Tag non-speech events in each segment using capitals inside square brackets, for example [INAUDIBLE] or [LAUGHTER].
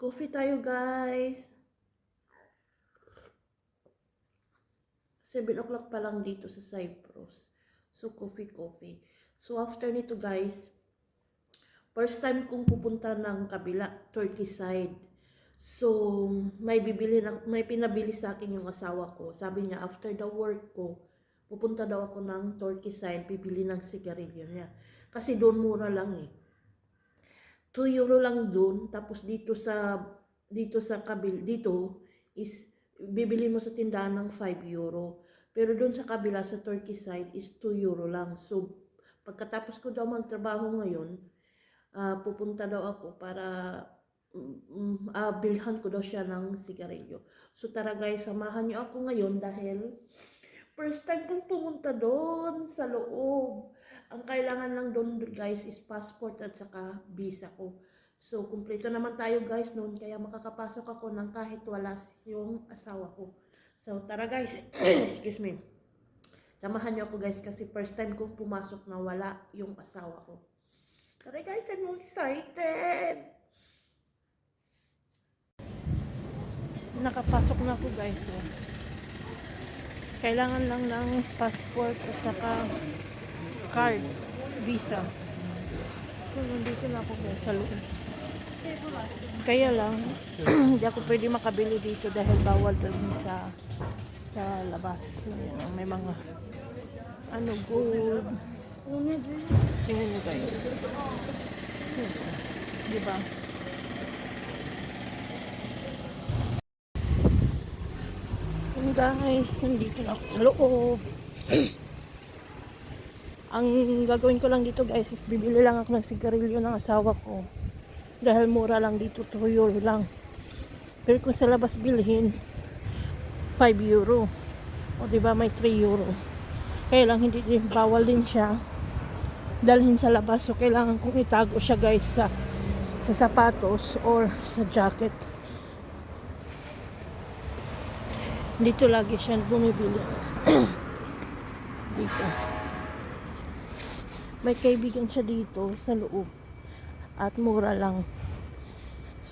Coffee tayo, guys. 7 o'clock pa lang dito sa Cyprus. So, coffee, coffee. So, after nito, guys, first time kong pupunta ng kabila, Turkey side. So, may bibili na, may pinabili sa akin yung asawa ko. Sabi niya, after the work ko, pupunta daw ako ng Turkey side, bibili ng sigarilyo niya. Kasi doon mura lang eh. 2 euro lang doon, tapos dito sa, dito sa kabil, dito, is, bibili mo sa tindahan ng 5 euro. Pero doon sa kabila, sa Turkey side, is 2 euro lang. So, pagkatapos ko daw magtrabaho ngayon, ah, pupunta daw ako para mm, ah, bilhan ko daw siya ng sigarilyo. So tara guys, samahan niyo ako ngayon dahil first time kong pumunta doon sa loob. Ang kailangan lang doon guys is passport at saka visa ko. So kumpleto naman tayo guys noon kaya makakapasok ako ng kahit wala yung asawa ko. So tara guys, [CLEARS THROAT] excuse me. Samahan niyo ako guys kasi first time kong pumasok na wala yung asawa ko. Tara guys, I'm excited! Nakapasok na ako guys. Oh. Kailangan lang ng passport at saka card, visa. So, nandito na ako guys sa loob. Kaya lang, [CLEARS THROAT] hindi ako pwede makabili dito dahil bawal daw sa sa labas. So, yan, may mga ano, gold. Tingnan nyo guys. Diba? Guys, nandito na ako sa loob. [CLEARS THROAT] Ang gagawin ko lang dito guys is bibili lang ako ng sigarilyo ng asawa ko. Dahil mura lang dito, 2 euro lang. Pero kung sa labas bilhin, 5 euro. O ba may 3 euro. Kaya lang hindi din, bawal din siya dalhin sa labas. So kailangan kong itago siya guys sa sa sapatos or sa jacket. Dito lagi siya bumibili. [CLEARS THROAT] dito. May kaibigan siya dito sa loob. At mura lang.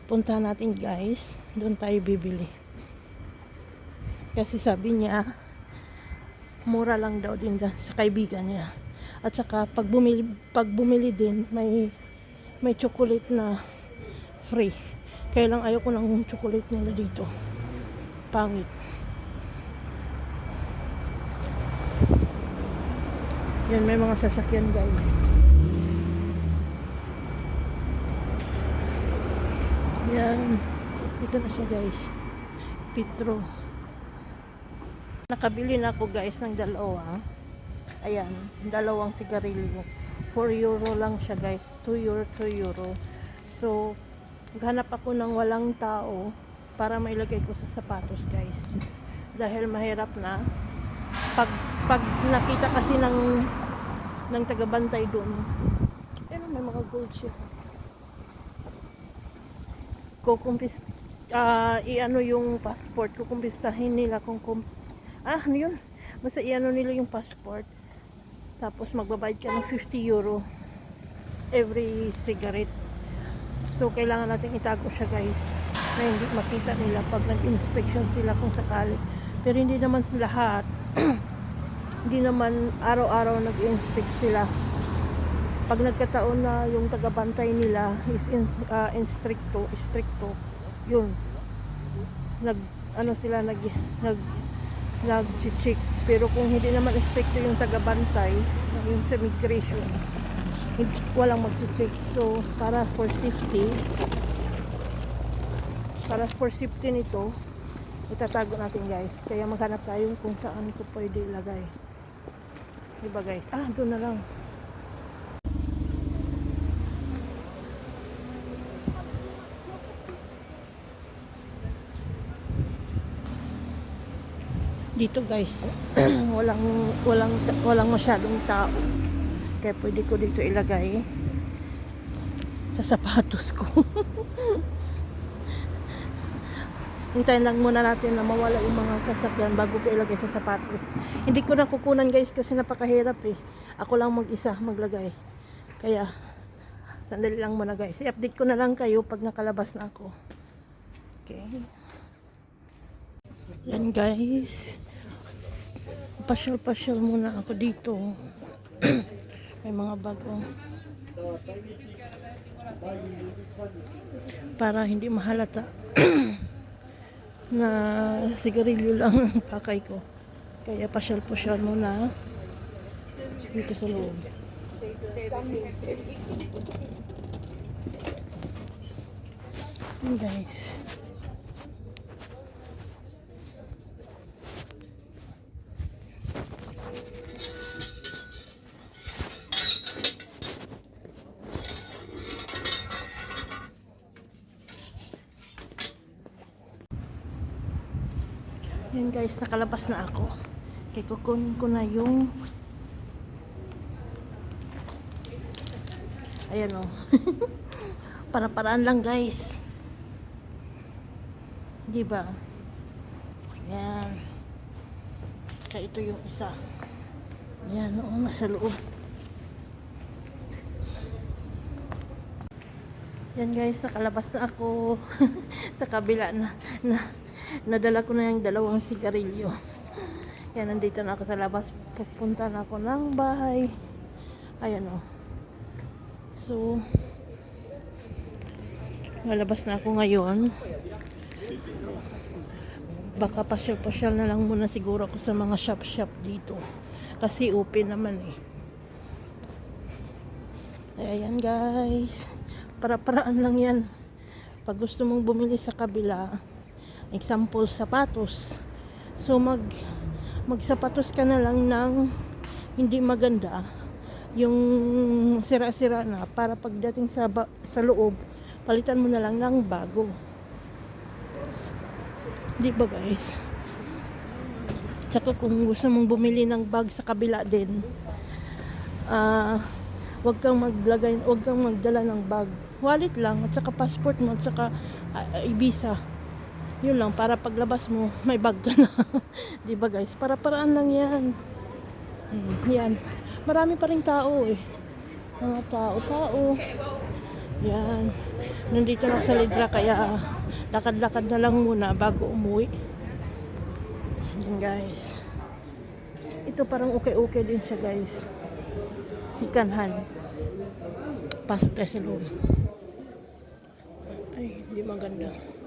Punta natin guys. Doon tayo bibili. Kasi sabi niya, mura lang daw din sa kaibigan niya. At saka pag bumili, pag bumili din, may may chocolate na free. Kaya lang ayoko ng chocolate nila dito. Pangit. Yan, may mga sasakyan guys. Yan. Ito na siya guys. Petro. Nakabili na ako guys ng dalawa. Ayan, dalawang sigarilyo. 4 euro lang siya guys. 2 euro, 2 euro. So, maghanap ako ng walang tao para mailagay ko sa sapatos guys. Dahil mahirap na. Pag, pag nakita kasi ng ng tagabantay doon, eh may mga gold siya. Kukumpis, ah, i-ano yung passport, kukumpistahin nila kung kum, ah, ano yun? Basta i-ano nila yung passport. Tapos magbabayad ka ng 50 euro every cigarette. So, kailangan natin itago siya guys na hindi makita nila pag nag-inspection sila kung sakali. Pero hindi naman lahat. [CLEARS THROAT] hindi naman araw-araw nag-inspect sila. Pag nagkataon na yung tagabantay nila is in, ah, in stricto, yun. Nag, ano sila, nag, nag, nag-check. Pero kung hindi naman stricto yung tagabantay, yung sa immigration, hindi, walang mag-check. So, para for safety, para for safety nito, itatago natin guys. Kaya maghanap tayo kung saan ito pwede ilagay. Diba guys? Ah, doon na lang. dito guys [CLEARS THROAT] walang walang walang masyadong tao kaya pwede ko dito ilagay sa sapatos ko [LAUGHS] hintayin lang muna natin na mawala yung mga sasakyan bago ko ilagay sa sapatos hindi ko na kukunan guys kasi napakahirap eh ako lang mag isa maglagay kaya sandali lang muna guys i-update ko na lang kayo pag nakalabas na ako Okay. Yan guys. Pasyal-pasyal muna ako dito. [CLEARS THROAT] May mga bago. Para hindi mahalata [CLEARS THROAT] na sigarilyo lang ang pakay ko. Kaya pasyal-pasyal muna dito sa loob. Yan guys. Yan guys, nakalabas na ako. Kaya kukunin ko na yung Ayan o. [LAUGHS] Para-paraan lang guys. Di ba? Yan. Kaya ito yung isa. Yan o, nasa loob. Yan guys, nakalabas na ako [LAUGHS] sa kabila na, na nadala ko na yung dalawang sigarilyo. Yan, nandito na ako sa labas. Pupunta na ako ng bahay. Ayan o. So, lalabas na ako ngayon. Baka pasyal-pasyal na lang muna siguro ako sa mga shop-shop dito. Kasi open naman eh. Ayan guys. Para-paraan lang yan. Pag gusto mong bumili sa kabila, example, sapatos. So, mag magsapatos ka na lang ng hindi maganda. Yung sira-sira na para pagdating sa sa loob palitan mo na lang ng bago. Di ba guys? Tsaka kung gusto mong bumili ng bag sa kabila din ah wag kang maglagay wag kang magdala ng bag. Wallet lang at saka passport mo at saka ah, ah, visa yun lang para paglabas mo [LAUGHS] may bag ka na. Di ba guys? Para paraan lang yan. Hmm, yan. Marami pa rin tao eh. Mga tao-tao yan. Nandito na sa Lidra kaya lakad-lakad na lang muna bago umuwi. Yan guys. Ito parang okay-okay din siya guys. Si Kanhan. Pasok tayo sa loob. Ay hindi maganda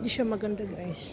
hindi siya maganda guys